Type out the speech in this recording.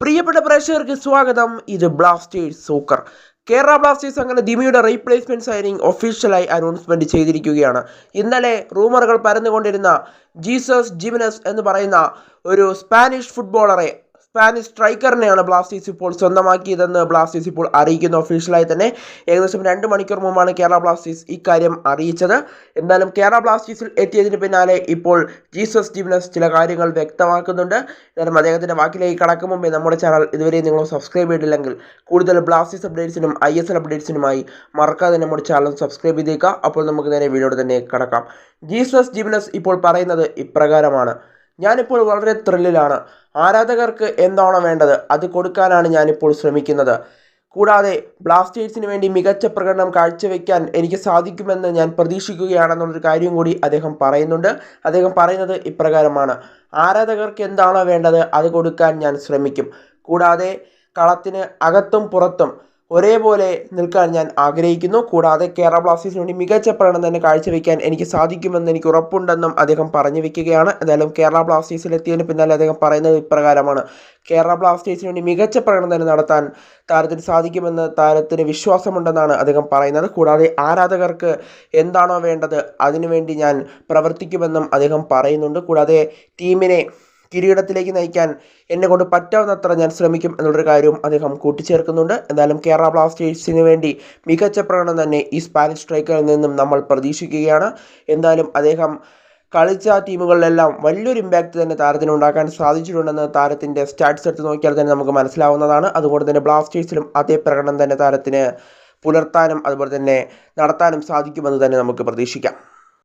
പ്രിയപ്പെട്ട പ്രേക്ഷകർക്ക് സ്വാഗതം. ഇത് ബ്ലാസ്റ്റേഴ്സ് സൂക്കർ കേരള ബ്ലാസ്റ്റേഴ്സ് അങ്ങനെ ദിമിയുടെ റീപ്ലേസ്മെന്റ് സൈനിങ് ഒഫീഷ്യലായി അനൗൺസ്മെന്റ് ചെയ്തിരിക്കുകയാണ്. ഇന്നലെ റൂമറുകൾ പരന്നുകൊണ്ടിരുന്ന ജീസസ് ജിമിനസ് എന്ന് പറയുന്ന ഒരു സ്പാനിഷ് ഫുട്ബോളറെ സ്പാനിഷ് സ്ട്രൈക്കറിനെയാണ് ബ്ലാസ്റ്റേഴ്സ് ഇപ്പോൾ സ്വന്തമാക്കിയതെന്ന് ബ്ലാസ്റ്റേഴ്സ് ഇപ്പോൾ അറിയിക്കുന്നു. ഒഫീഷ്യലായി തന്നെ ഏകദേശം രണ്ട് മണിക്കൂർ മുമ്പാണ് കേരള ബ്ലാസ്റ്റേഴ്സ് ഇക്കാര്യം അറിയിച്ചത്. എന്തായാലും കേരള ബ്ലാസ്റ്റേഴ്സിൽ എത്തിയതിന് പിന്നാലെ ഇപ്പോൾ ജീസസ് ജിമിനസ് ചില കാര്യങ്ങൾ വ്യക്തമാക്കുന്നുണ്ട്. എന്തായാലും അദ്ദേഹത്തിന്റെ വാക്കിലേക്ക് കടക്കും മുമ്പേ നമ്മുടെ ചാനൽ ഇതുവരെ നിങ്ങൾ സബ്സ്ക്രൈബ് ചെയ്തില്ലെങ്കിൽ കൂടുതൽ ബ്ലാസ്റ്റേഴ്സ് അപ്ഡേറ്റ്സിനും ഐ എസ് എൽ അപ്ഡേറ്റ്സിനുമായി മറക്കാതെ നമ്മുടെ ചാനൽ സബ്സ്ക്രൈബ് ചെയ്തേക്കുക. അപ്പോൾ നമുക്ക് നേരെ വീഡിയോ തന്നെ കടക്കാം. ജീസസ് ജിമിനസ് ഇപ്പോൾ പറയുന്നത് ഇപ്രകാരമാണ്. ഞാനിപ്പോൾ വളരെ ത്രില്ലിലാണ് ആരാധകർക്ക് എന്താണോ വേണ്ടത് അത് കൊടുക്കാനാണ് ഞാനിപ്പോൾ ശ്രമിക്കുന്നത്. കൂടാതെ ബ്ലാസ്റ്റേഴ്സിന് വേണ്ടി മികച്ച പ്രകടനം കാഴ്ചവെക്കാൻ എനിക്ക് സാധിക്കുമെന്ന് ഞാൻ പ്രതീക്ഷിക്കുകയാണെന്നുള്ളൊരു കാര്യം കൂടി അദ്ദേഹം പറയുന്നുണ്ട്. അദ്ദേഹം പറയുന്നത് ഇപ്രകാരമാണ്. ആരാധകർക്ക് എന്താണോ വേണ്ടത് അത് കൊടുക്കാൻ ഞാൻ ശ്രമിക്കും. കൂടാതെ കളത്തിന് അകത്തും പുറത്തും ഒരേപോലെ നിൽക്കാൻ ഞാൻ ആഗ്രഹിക്കുന്നു. കൂടാതെ കേരള ബ്ലാസ്റ്റേഴ്സിന് വേണ്ടി മികച്ച പ്രകടനം തന്നെ കാഴ്ചവെക്കാൻ എനിക്ക് സാധിക്കുമെന്ന് എനിക്ക് ഉറപ്പുണ്ടെന്നും അദ്ദേഹം പറഞ്ഞു വെക്കുകയാണ്. എന്തായാലും കേരള ബ്ലാസ്റ്റേഴ്സിൽ എത്തിയതിന് പിന്നാലെ അദ്ദേഹം പറയുന്നത് ഇപ്രകാരമാണ്. കേരള ബ്ലാസ്റ്റേഴ്സിന് വേണ്ടി മികച്ച പ്രകടനം തന്നെ നടത്താൻ താരത്തിന് സാധിക്കുമെന്ന് താരത്തിന് വിശ്വാസമുണ്ടെന്നാണ് അദ്ദേഹം പറയുന്നത്. കൂടാതെ ആരാധകർക്ക് എന്താണോ വേണ്ടത് അതിനുവേണ്ടി ഞാൻ പ്രവർത്തിക്കുമെന്നും അദ്ദേഹം പറയുന്നുണ്ട്. കൂടാതെ ടീമിനെ കിരീടത്തിലേക്ക് നയിക്കാൻ എന്നെ കൊണ്ട് പറ്റാവുന്നത്ര ഞാൻ ശ്രമിക്കും എന്നുള്ളൊരു കാര്യവും അദ്ദേഹം കൂട്ടിച്ചേർക്കുന്നുണ്ട്. എന്തായാലും കേരള ബ്ലാസ്റ്റേഴ്സിന് വേണ്ടി മികച്ച പ്രകടനം തന്നെ ഈ സ്പാനിഷ് സ്ട്രൈക്കറിൽ നിന്നും നമ്മൾ പ്രതീക്ഷിക്കുകയാണ്. എന്തായാലും അദ്ദേഹം കളിച്ച ടീമുകളിലെല്ലാം വലിയൊരു ഇമ്പാക്റ്റ് തന്നെ താരത്തിന് ഉണ്ടാക്കാൻ സാധിച്ചിട്ടുണ്ടെന്ന് താരത്തിന്റെ സ്റ്റാറ്റ്സ് എടുത്ത് നോക്കിയാൽ തന്നെ നമുക്ക് മനസ്സിലാവുന്നതാണ്. അതുകൊണ്ട് തന്നെ ബ്ലാസ്റ്റേഴ്സിലും അതേ പ്രകടനം തന്നെ താരത്തിന് പുലർത്താനും അതുപോലെ തന്നെ നടത്താനും സാധിക്കുമെന്ന് തന്നെ നമുക്ക് പ്രതീക്ഷിക്കാം.